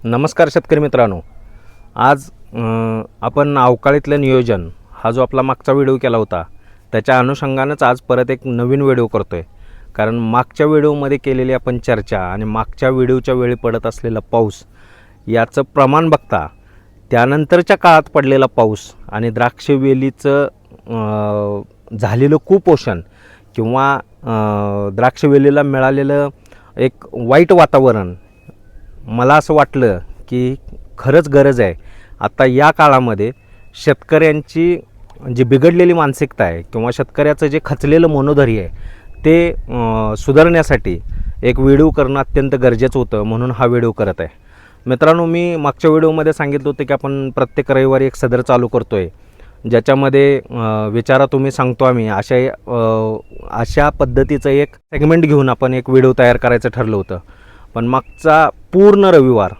नमस्कार शेतकरी मित्रांनो. आज आपण अवकाळीतलं नियोजन हा जो आपला मागचा व्हिडिओ केला होता त्याच्या अनुषंगानंच आज परत एक नवीन व्हिडिओ करतो आहे कारण मागच्या व्हिडिओमध्ये केलेली आपण चर्चा आणि मागच्या व्हिडिओच्या वेळी पडत असलेला पाऊस याचं प्रमाण बघता त्यानंतरच्या काळात पडलेला पाऊस आणि द्राक्ष वेलीचं झालेलं कुपोषण किंवा द्राक्षवेलीला मिळालेलं एक वाईट वातावरण मला असं वाटलं की खरंच गरज आहे. आता या काळामध्ये शेतकऱ्यांची जी बिघडलेली मानसिकता आहे किंवा शेतकऱ्याचं जे खचलेलं मनोधैर्य आहे ते सुधारण्यासाठी एक व्हिडिओ करणं अत्यंत गरजेचं होतं म्हणून हा व्हिडिओ करत आहे. मित्रांनो मी मागच्या व्हिडिओमध्ये सांगितलं होतं की आपण प्रत्येक रविवारी एक सदर चालू करतो आहे ज्याच्यामध्ये विचारा तुम्ही सांगतो आम्ही. अशा अशा पद्धतीचं एक सेगमेंट घेऊन आपण एक व्हिडिओ तयार करायचं ठरलं होतं. पण मागचा पूर्ण रविवार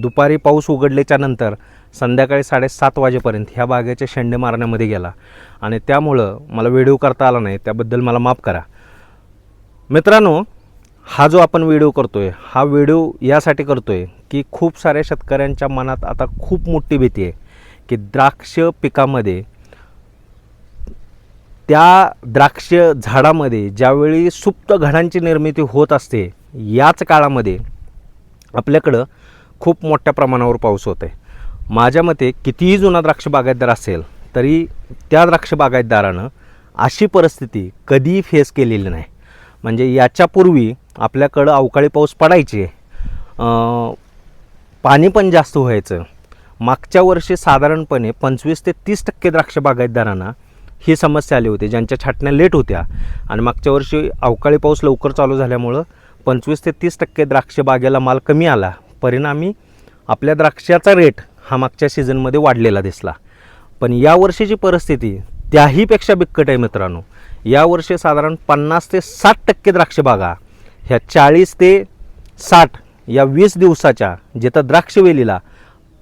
दुपारी पाऊस उघडल्याच्या नंतर संध्याकाळी साडेसात वाजेपर्यंत ह्या बागेच्या शेंडे मारण्यामध्ये गेला. आणि त्यामुळं मला व्हिडिओ करता आला नाही त्याबद्दल मला माफ करा. मित्रांनो हा जो आपण व्हिडिओ करतो आहे हा व्हिडिओ यासाठी करतो आहे की खूप साऱ्या शेतकऱ्यांच्या मनात आता खूप मोठी भीती आहे की द्राक्ष पिकामध्ये त्या द्राक्ष झाडामध्ये ज्यावेळी सुप्त घडांची निर्मिती होत असते याच काळामध्ये आपल्याकडं खूप मोठ्या प्रमाणावर पाऊस होत आहे माझ्या मते कितीही जुना द्राक्ष बागायतदार असेल तरी त्या द्राक्ष बागायतदारानं अशी परिस्थिती कधीही फेस केलेली नाही. म्हणजे याच्यापूर्वी आपल्याकडं अवकाळी पाऊस पडायचे पाणी पण जास्त व्हायचं. मागच्या वर्षी साधारणपणे पंचवीस ते तीस टक्के द्राक्ष बागायतदारांना ही समस्या आली होती ज्यांच्या छाटण्या लेट होत्या. आणि मागच्या वर्षी अवकाळी पाऊस लवकर चालू झाल्यामुळं पंचवीस ते तीस टक्के द्राक्ष बागेला माल कमी आला. परिणामी आपल्या द्राक्षाचा रेट हा मागच्या सीझनमध्ये वाढलेला दिसला. पण या वर्षीची परिस्थिती त्याहीपेक्षा बिकट आहे मित्रांनो. यावर्षी साधारण पन्नास ते साठ टक्के द्राक्ष बागा ह्या चाळीस ते साठ या वीस दिवसाच्या जिथं द्राक्षवेलीला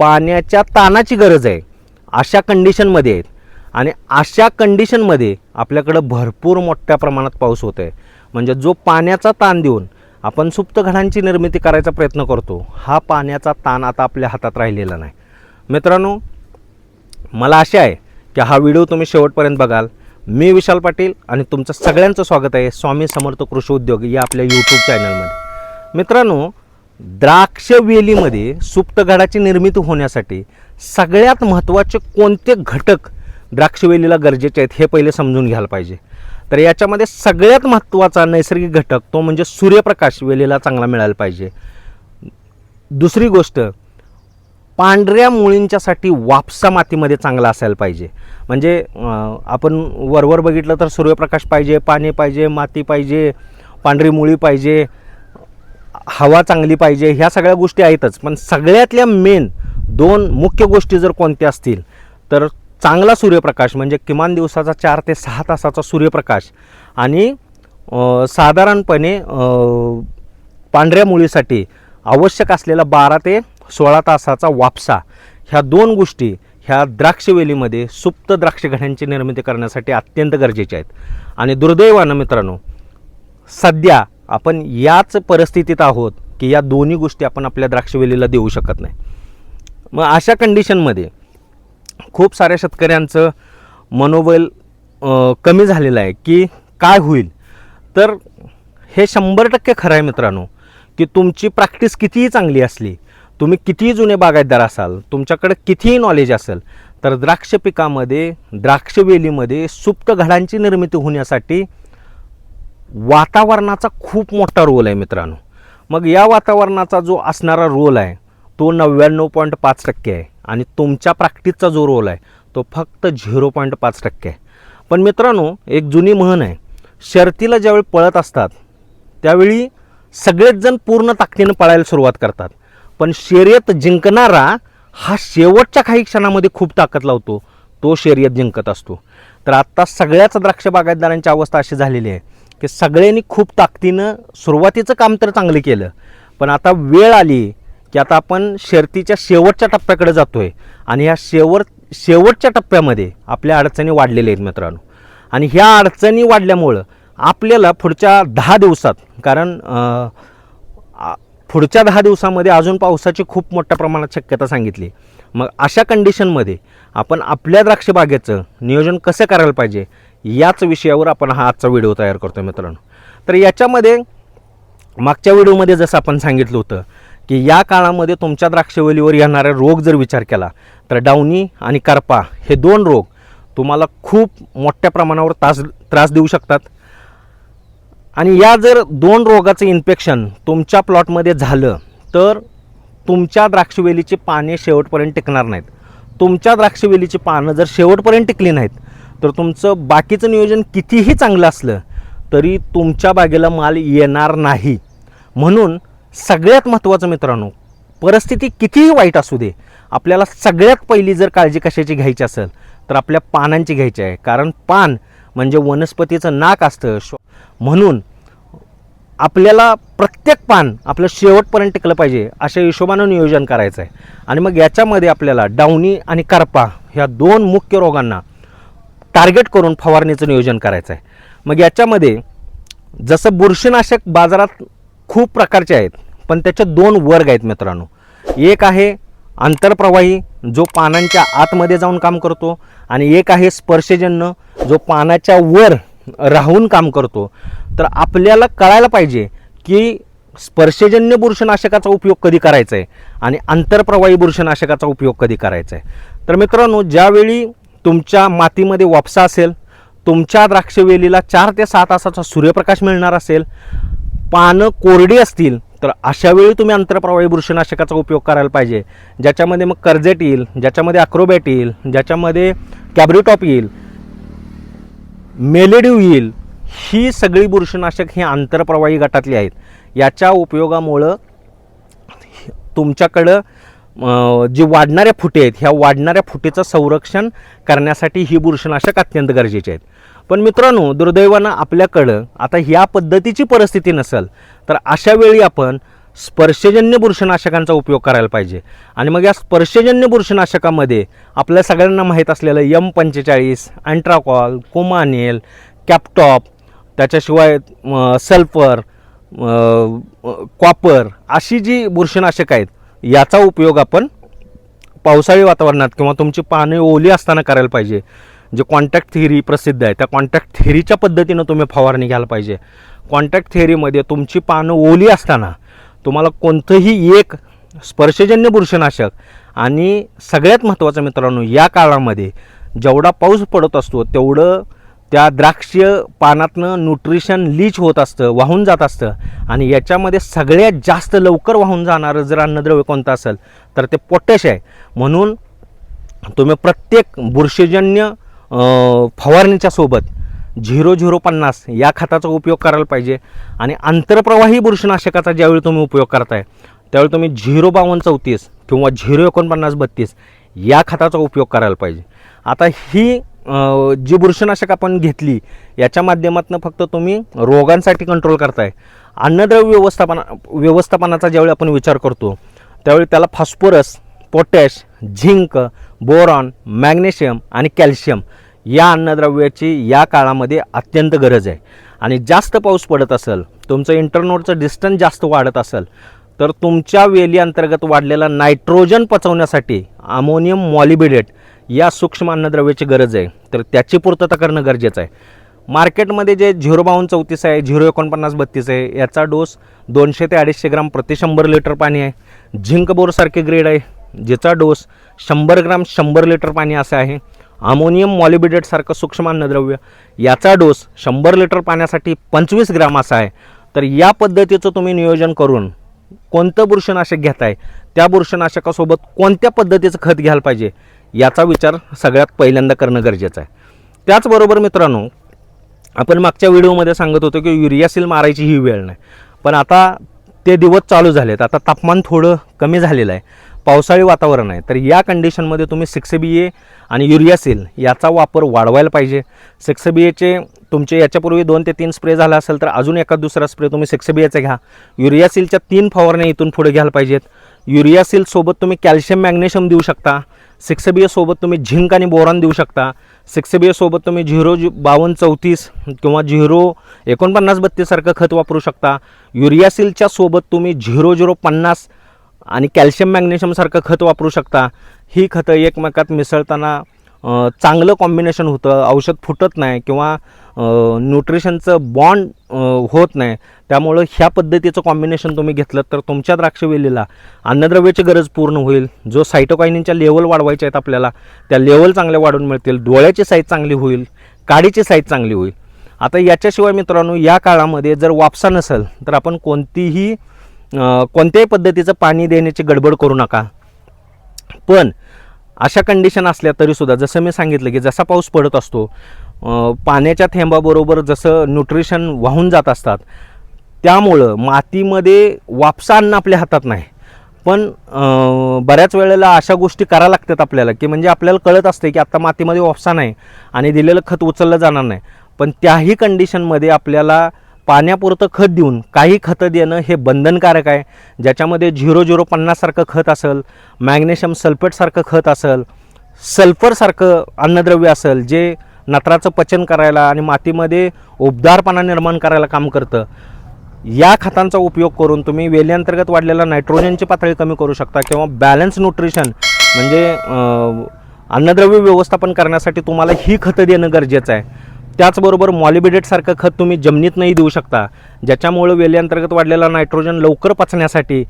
पाण्याच्या तानाची गरज आहे अशा कंडिशनमध्ये आहेत. आणि अशा कंडिशनमध्ये आपल्याकडं भरपूर मोठ्या प्रमाणात पाऊस होत आहे म्हणजे जो पाण्याचा ताण देऊन आपण सुप्त घडांची निर्मिती करायचा प्रयत्न करतो. हा पाण्याचा ताण आता आपल्या हातात राहिलेला नाही. मित्रांनो मला आशा आहे की हा व्हिडिओ तुम्ही शेवटपर्यंत बघाल. मी विशाल पाटील आणि तुमचं सगळ्यांचं स्वागत आहे स्वामी समर्थ कृषी उद्योग या आपल्या यूट्यूब चॅनलमध्ये मित्रांनो द्राक्ष वेलीमध्ये सुप्त घडाची निर्मिती होण्यासाठी सगळ्यात महत्त्वाचे कोणते घटक द्राक्षवेलीला गरजेचे आहेत हे पहिले समजून घ्यायला पाहिजे. तर याच्यामध्ये सगळ्यात महत्त्वाचा नैसर्गिक घटक तो म्हणजे सूर्यप्रकाश वेलीला चांगला मिळायला पाहिजे. दुसरी गोष्ट पांढऱ्या मुळींच्यासाठी वापसा मातीमध्ये चांगला असायला पाहिजे. म्हणजे आपण वरवर बघितलं तर सूर्यप्रकाश पाहिजे पाणी पाहिजे माती पाहिजे पांढरी मुळी पाहिजे हवा चांगली पाहिजे ह्या सगळ्या गोष्टी आहेतच. पण सगळ्यातल्या मेन दोन मुख्य गोष्टी जर कोणत्या असतील तर चांगला सूर्यप्रकाश म्हणजे किमान दिवसाचा चार ते सहा तासाचा सूर्यप्रकाश आणि साधारणपणे पांढऱ्या मुळीसाठी आवश्यक असलेला बारा ते सोळा तासाचा वापसा. ह्या दोन गोष्टी ह्या द्राक्षवेलीमध्ये सुप्त द्राक्षघड्यांची निर्मिती करण्यासाठी अत्यंत गरजेचे आहेत. आणि दुर्दैवानं मित्रांनो सध्या आपण याच परिस्थितीत आहोत की या दोन्ही गोष्टी आपण आपल्या द्राक्षवेलीला देऊ शकत नाही. मग अशा कंडिशनमध्ये खूप साऱ्या शेतकऱ्यांचं मनोबल कमी झालेलं आहे की काय होईल? तर हे शंभर टक्के खरं आहे मित्रांनो की तुमची प्रॅक्टिस कितीही चांगली असली तुम्ही कितीही जुने बागायतदार असाल तुमच्याकडे कितीही नॉलेज असेल तर द्राक्ष पिकामध्ये द्राक्षवेलीमध्ये सुप्त घडांची निर्मिती होण्यासाठी वातावरणाचा खूप मोठा रोल आहे मित्रांनो. मग या वातावरणाचा जो असणारा रोल आहे तो नव्याण्णव पॉईंट पाच टक्के आहे आणि तुमच्या प्रॅक्टिसचा जो रोल आहे तो फक्त झिरो पॉईंट पाच टक्के आहे. पण मित्रांनो एक जुनी म्हण आहे शर्तीला ज्यावेळी पळत असतात त्यावेळी सगळेच जण पूर्ण ताकदीनं पळायला सुरुवात करतात. पण शर्यत जिंकणारा हा शेवटच्या काही क्षणामध्ये खूप ताकद लावतो तो शर्यत जिंकत असतो. तर आत्ता सगळ्याच द्राक्ष बागायतदारांची अवस्था अशी झालेली आहे की सगळ्यांनी खूप ताकदीनं सुरुवातीचं काम तर चांगलं केलं पण आता वेळ आली की आता आपण शर्तीच्या शेवटच्या टप्प्याकडे जातोय. आणि ह्या शेवट शेवटच्या टप्प्यामध्ये आपल्या अडचणी वाढलेल्या आहेत मित्रांनो. आणि ह्या अडचणी वाढल्यामुळं आपल्याला पुढच्या दहा दिवसात कारण पुढच्या दहा दिवसामध्ये अजून पावसाची खूप मोठ्या प्रमाणात शक्यता सांगितली. मग अशा कंडिशनमध्ये आपण आपल्या द्राक्ष बागेचं नियोजन कसं करायला पाहिजे याच विषयावर आपण हा आजचा व्हिडिओ तयार करतो मित्रांनो. तर याच्यामध्ये मागच्या व्हिडिओमध्ये जसं आपण सांगितलं होतं की या काळामध्ये तुमच्या द्राक्षवलीवर येणारा रोग जर विचार केला तर डावणी आणि करपा हे दोन रोग तुम्हाला खूप मोठ्या प्रमाणावर त्रास त्रास देऊ शकतात. आणि या जर दोन रोगाचं इन्फेक्शन तुमच्या प्लॉटमध्ये झालं तर तुमच्या द्राक्षवेलीची पाने शेवटपर्यंत टिकणार नाहीत. तुमच्या द्राक्षवेलीची पानं जर शेवटपर्यंत टिकली नाहीत तर तुमचं बाकीचं नियोजन कितीही चांगलं असलं तरी तुमच्या बागेला माल येणार नाही. म्हणून सगळ्यात महत्त्वाचं मित्रांनो परिस्थिती कितीही वाईट असू दे आपल्याला सगळ्यात पहिली जर काळजी कशाची घ्यायची असेल तर आपल्या पानांची घ्यायची आहे. कारण पान म्हणजे वनस्पतीचं नाक असतं. शो म्हणून आपल्याला प्रत्येक पान आपलं शेवटपर्यंत टिकलं पाहिजे अशा हिशोबानं नियोजन करायचं आहे आणि मग याच्यामध्ये आपल्याला डावणी आणि करपा ह्या दोन मुख्य रोगांना टार्गेट करून फवारणीचं नियोजन करायचं आहे मग याच्यामध्ये जसं बुरशीनाशक बाजारात खूप प्रकारचे आहेत पण त्याचे दोन वर्ग आहेत मित्रांनो. एक आहे आंतरप्रवाही जो पानांच्या आतमध्ये जाऊन काम करतो आणि एक आहे स्पर्शजन्य जो पानाच्या वर राहून काम करतो. तर आपल्याला कळायला पाहिजे की स्पर्शजन्य बुरशनाशकाचा उपयोग कधी करायचा आहे आणि आंतरप्रवाही बुरशनाशकाचा उपयोग कधी करायचा आहे तर मित्रांनो ज्यावेळी तुमच्या मातीमध्ये वापसा असेल तुमच्या द्राक्षवेलीला चार ते सात तासाचा सूर्यप्रकाश मिळणार असेल पानं कोरडी असतील तर अशा वेळी तुम्ही आंतरप्रवाही बुरशीनाशकाचा उपयोग करायला पाहिजे. ज्याच्यामध्ये मग कर्जेट येईल ज्याच्यामध्ये अक्रोबॅट येईल ज्याच्यामध्ये कॅब्रिटॉप येईल मेलेडिव येईल ही सगळी बुरशीनाशक ही आंतरप्रवाही गटातली आहेत. याच्या उपयोगामुळं तुमच्याकडं जी वाढणाऱ्या फुटे आहेत ह्या वाढणाऱ्या फुटेचं संरक्षण करण्यासाठी ही बुरशीनाशक अत्यंत गरजेची आहेत. पण मित्रांनो दुर्दैवानं आपल्याकडं आता ह्या पद्धतीची परिस्थिती नसेल तर अशा वेळी आपण स्पर्शजन्य बुरशीनाशकांचा उपयोग करायला पाहिजे. आणि मग या स्पर्शजन्य बुरशनाशकामध्ये आपल्या सगळ्यांना माहीत असलेलं यम पंचेचाळीस अँट्राकॉल कोमानेल कॅपटॉप त्याच्याशिवाय सल्फर कॉपर अशी जी बुरशीनाशक आहेत याचा उपयोग आपण पावसाळी वातावरणात किंवा तुमची पाने ओली असताना करायला पाहिजे. जे कॉन्टॅक्ट थिअरी प्रसिद्ध आहे त्या कॉन्टॅक्ट थिअरीच्या पद्धतीनं तुम्ही फवारणी घ्यायला पाहिजे. कॉन्टॅक्ट थिअरीमध्ये तुमची पानं ओली असताना तुम्हाला कोणतंही एक स्पर्शजन्य बुरशीनाशक आणि सगळ्यात महत्त्वाचं मित्रांनो या काळामध्ये जेवढा पाऊस पडत असतो तेवढं त्या द्राक्ष पानातनं न्यूट्रिशन लीच होत असतं वाहून जात असतं आणि याच्यामध्ये सगळ्यात जास्त लवकर वाहून जाणारं जर अन्नद्रव्य कोणतं असेल तर ते पोटॅश आहे. म्हणून तुम्ही प्रत्येक बुरशीजन्य फवारणीच्या सोबत झिरो झिरो पन्नास या खताचा उपयोग करायला पाहिजे. आणि आंतरप्रवाही बुरशीनाशकाचा ज्यावेळी तुम्ही उपयोग करताय त्यावेळी तुम्ही झिरो बावन्न चौतीस किंवा झिरो एकोणपन्नास बत्तीस या खताचा उपयोग करायला पाहिजे. आता ही जी बुरशीनाशक आपण घेतली याच्या माध्यमातून फक्त तुम्ही रोगांसाठी कंट्रोल करताय. अन्नद्रव्य व्यवस्थापना व्यवस्थापनाचा ज्यावेळी आपण विचार करतो त्यावेळी त्याला phosphorus potash zinc boron magnesium आणि कॅल्शियम या अन्नद्रव्याची या काळामध्ये अत्यंत गरज आहे. आणि जास्त पाऊस पडत असेल तुमचं इंटरनोटचं डिस्टन्स जास्त वाढत असेल तर तुमच्या वेली अंतर्गत वाढलेला नायट्रोजन पचवण्यासाठी अमोनियम मॉलिबिडेट या सूक्ष्म अन्नद्रव्याची गरज आहे. तर त्याची पूर्तता करणं गरजेचं आहे. मार्केटमध्ये जे झिरो बावन्न चौतीस आहे झिरो एकोणपन्नास बत्तीस आहे याचा डोस दोनशे ते अडीचशे ग्राम प्रति शंभर लिटर पाणी आहे. झिंक बोरसारखे ग्रेड आहे ज्याचा डोस शंभर ग्राम शंभर लिटर पाणी असं आहे. अमोनियम मॉलिबिडेटसारखं सूक्ष्म अन्नद्रव्य याचा डोस शंभर लिटर पाण्यासाठी पंचवीस ग्राम असा आहे. तर या पद्धतीचं तुम्ही नियोजन करून कोणतं बुरशीनाशक घेताय? त्या बुरशीनाशकासोबत कोणत्या पद्धतीचं खत घ्यायला पाहिजे? याचा विचार सगळ्यात पहिल्यांदा करणं गरजेचं आहे. त्याचबरोबर मित्रांनो आपण मागच्या व्हिडिओमध्ये सांगत होतो की युरियासील मारायची ही वेळ नाही. पण आता ते दिवस चालू झालेत. आता तापमान थोडं कमी झालेलं आहे. पावसाळी वातावरण आहे. तर या कंडिशनमध्ये तुम्ही सिक्स बी ए आणि युरिया सेल याचा वापर वाढवायला पाहिजे. सिक्स बी एचे तुमचे याच्यापूर्वी दोन ते तीन स्प्रे झाला असेल तर अजून एका दुसरा स्प्रे तुम्ही सिक्स बी एचा घ्या. युरियासीलच्या तीन फवारण्या इथून पुढे घ्यायला पाहिजेत. युरिया सोबत तुम्ही कॅल्शियम मॅग्नेशियम देऊ शकता. सिक्स बी सोबत तुम्ही झिंक आणि बोरॉन देऊ शकता. सिक्स बी एसोबत तुम्ही झिरो झि बावन्न चौतीस किंवा झिरो एकोणपन्नास बत्तीससारखं खत वापरू शकता. युरियासिलच्या सोबत तुम्ही झिरो झिरो पन्नास आणि कॅल्शियम मॅग्नेशियमसारखं खत वापरू शकता. ही खतं एकमेकात मिसळताना चांगलं कॉम्बिनेशन होतं. औषध फुटत नाही किंवा न्यूट्रिशनचं बॉन्ड होत नाही. त्यामुळं ह्या पद्धतीचं कॉम्बिनेशन तुम्ही घेतलं तर तुमच्या द्राक्षवेलीला अन्नद्रव्याची गरज पूर्ण होईल. जो सायटोकायनींच्या लेवल वाढवायच्या आहेत आपल्याला त्या लेवल चांगल्या वाढून मिळतील. डोळ्याची साईज चांगली होईल. काडीची साईज चांगली होईल. आता याच्याशिवाय मित्रांनो या काळामध्ये जर वापसा नसेल तर आपण कोणतीही कोणत्याही पद्धतीचं पाणी देण्याची गडबड करू नका. पण अशा कंडिशन असल्या तरीसुद्धा जसं मी सांगितलं की जसा पाऊस पडत असतो पाण्याच्या थेंबाबरोबर जसं न्यूट्रिशन वाहून जात असतात त्यामुळं मातीमध्ये वापसा आणणं आपल्या हातात नाही. पण बऱ्याच वेळेला अशा गोष्टी करा लागतात आपल्याला की म्हणजे आपल्याला कळत असते की आत्ता मातीमध्ये वापसा नाही आणि दिलेलं खत उचललं जाणार नाही. पण त्याही कंडिशनमध्ये आपल्याला पाण्यापुरतं खत देऊन काही खतं देणं हे बंधनकारक आहे. ज्याच्यामध्ये झिरो झिरो पन्नाससारखं खत असेल मॅग्नेशियम सल्फेटसारखं खत असेल सल्फरसारखं अन्नद्रव्य असेल जे नत्राचं पचन करायला आणि मातीमध्ये उबदारपणा निर्माण करायला काम करतं. या खतांचा उपयोग करून तुम्ही वेलीअंतर्गत वाढलेल्या नायट्रोजनची पातळी कमी करू शकता किंवा बॅलन्स न्यूट्रिशन म्हणजे अन्नद्रव्य व्यवस्थापन करण्यासाठी तुम्हाला ही खतं देणं गरजेचं आहे. त्याचबरोबर मॉलिबिडेटसारखं खत तुम्ही जमिनीतनंही देऊ शकता. ज्याच्यामुळं वेलीअंतर्गत वाढलेला नायट्रोजन लवकर पचण्यासाठी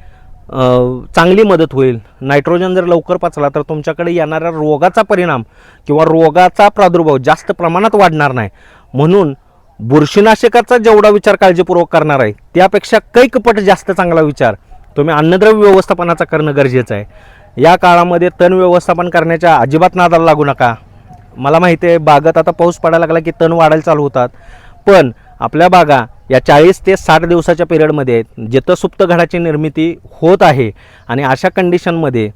चांगली मदत होईल. नायट्रोजन जर लवकर पचला तर तुमच्याकडे येणाऱ्या रोगाचा परिणाम किंवा रोगाचा प्रादुर्भाव जास्त प्रमाणात वाढणार नाही. म्हणून बुरशीनाशकाचा जेवढा विचार काळजीपूर्वक करणार आहे त्यापेक्षा कैकपट जास्त चांगला विचार. तुम्ही अन्नद्रव्य व्यवस्थापनाचा करणं गरजेचं आहे. या काळामध्ये तण व्यवस्थापन करण्याच्या अजिबात नादाला लागू नका. मला माहिती आहे बागात आता पाऊस पडायला लागला की तण वाढायला चालू होतात. पण आपल्या बागा या चाळीस ते साठ दिवसाच्या पिरियडमध्ये आहेत जिथं सुप्त घडाची निर्मिती होत आहे आणि अशा कंडिशनमध्ये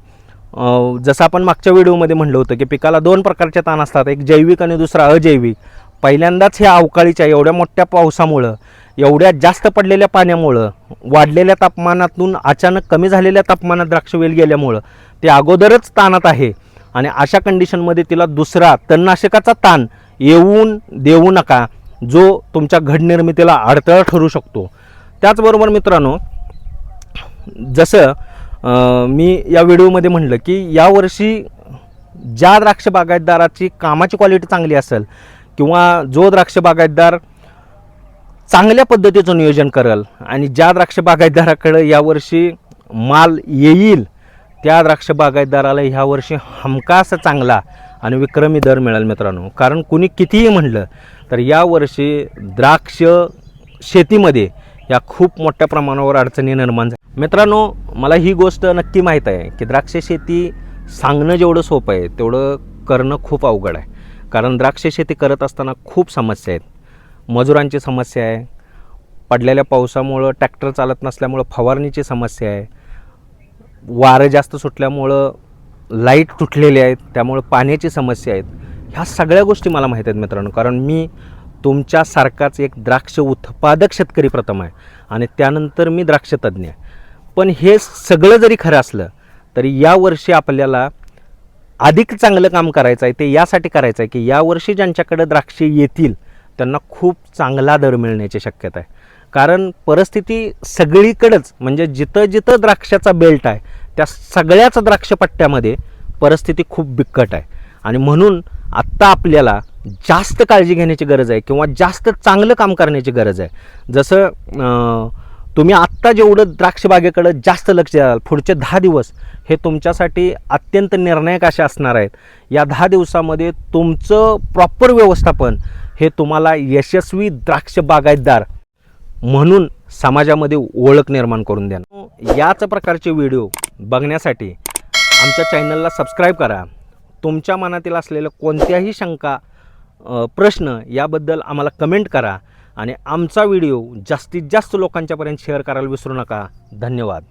जसं आपण मागच्या व्हिडिओमध्ये म्हणलं होतं की पिकाला दोन प्रकारचे ताण असतात. एक जैविक आणि दुसरा अजैविक. पहिल्यांदाच ह्या अवकाळीच्या एवढ्या मोठ्या पावसामुळं एवढ्या जास्त पडलेल्या पाण्यामुळं वाढलेल्या तापमानातून अचानक कमी झालेल्या तापमानात द्राक्षवेल गेल्यामुळं ते अगोदरच ताणात आहे. आणि अशा कंडिशनमध्ये तिला दुसरा तणनाशकाचा ताण येऊन देऊ नका जो तुमच्या घड निर्मितीला अडथळा ठरू शकतो. त्याचबरोबर मित्रांनो जसं मी या व्हिडिओमध्ये म्हणलं की यावर्षी ज्या द्राक्ष बागायतदाराची कामाची क्वालिटी चांगली असेल किंवा जो द्राक्ष बागायतदार चांगल्या पद्धतीचं नियोजन करेल आणि ज्या द्राक्ष बागायतदाराकडं यावर्षी माल येईल त्या द्राक्ष बागायतदाराला ह्या वर्षी हमखास चांगला आणि विक्रमी दर मिळेल मित्रांनो. कारण कुणी कितीही म्हणलं तर यावर्षी द्राक्ष शेतीमध्ये या खूप मोठ्या प्रमाणावर अडचणी निर्माण झाल्या. मित्रांनो मला ही गोष्ट नक्की माहीत आहे की द्राक्ष शेती सांगणं जेवढं सोपं आहे तेवढं करणं खूप अवघड आहे. कारण द्राक्ष शेती करत असताना खूप समस्या आहेत. मजुरांची समस्या आहे. पडलेल्या पावसामुळं ट्रॅक्टर चालत नसल्यामुळं फवारणीची समस्या आहे. वारं जास्त सुटल्यामुळं लाइट तुटलेले आहेत त्यामुळं पाण्याची समस्या आहेत. ह्या सगळ्या गोष्टी मला माहीत आहेत मित्रांनो कारण मी तुमच्यासारखाच एक द्राक्ष उत्पादक शेतकरी प्रथम आहे आणि त्यानंतर मी द्राक्ष तज्ज्ञ आहे. पण हे सगळं जरी खरं असलं तरी यावर्षी आपल्याला अधिक चांगलं काम करायचं आहे ते यासाठी करायचं आहे की यावर्षी ज्यांच्याकडे द्राक्षे येतील त्यांना खूप चांगला दर मिळण्याची शक्यता आहे. कारण परिस्थिती सगळीकडंच म्हणजे जिथं जिथं द्राक्षाचा बेल्ट आहे त्या सगळ्याच द्राक्षपट्ट्यामध्ये परिस्थिती खूप बिकट आहे. आणि म्हणून आत्ता आपल्याला जास्त काळजी घेण्याची गरज आहे किंवा जास्त चांगलं काम करण्याची गरज आहे. जसं तुम्ही आत्ता जेवढं द्राक्षबागेकडं जास्त लक्ष द्याल पुढचे दहा दिवस हे तुमच्यासाठी अत्यंत निर्णायक असे असणार आहेत. या दहा दिवसामध्ये तुमचं प्रॉपर व्यवस्थापन हे तुम्हाला यशस्वी द्राक्ष बागायतदार म्हणून समाजामध्ये ओळख निर्माण करून द्या याच प्रकारचे व्हिडिओ बघण्यासाठी आमच्या चॅनलला सबस्क्राईब करा. तुमच्या मनातील असलेल्या कोणत्याही शंका प्रश्न याबद्दल आम्हाला कमेंट करा आणि आमचा व्हिडिओ जास्तीत जास्त लोकांच्यापर्यंत शेअर करायला विसरू नका. धन्यवाद.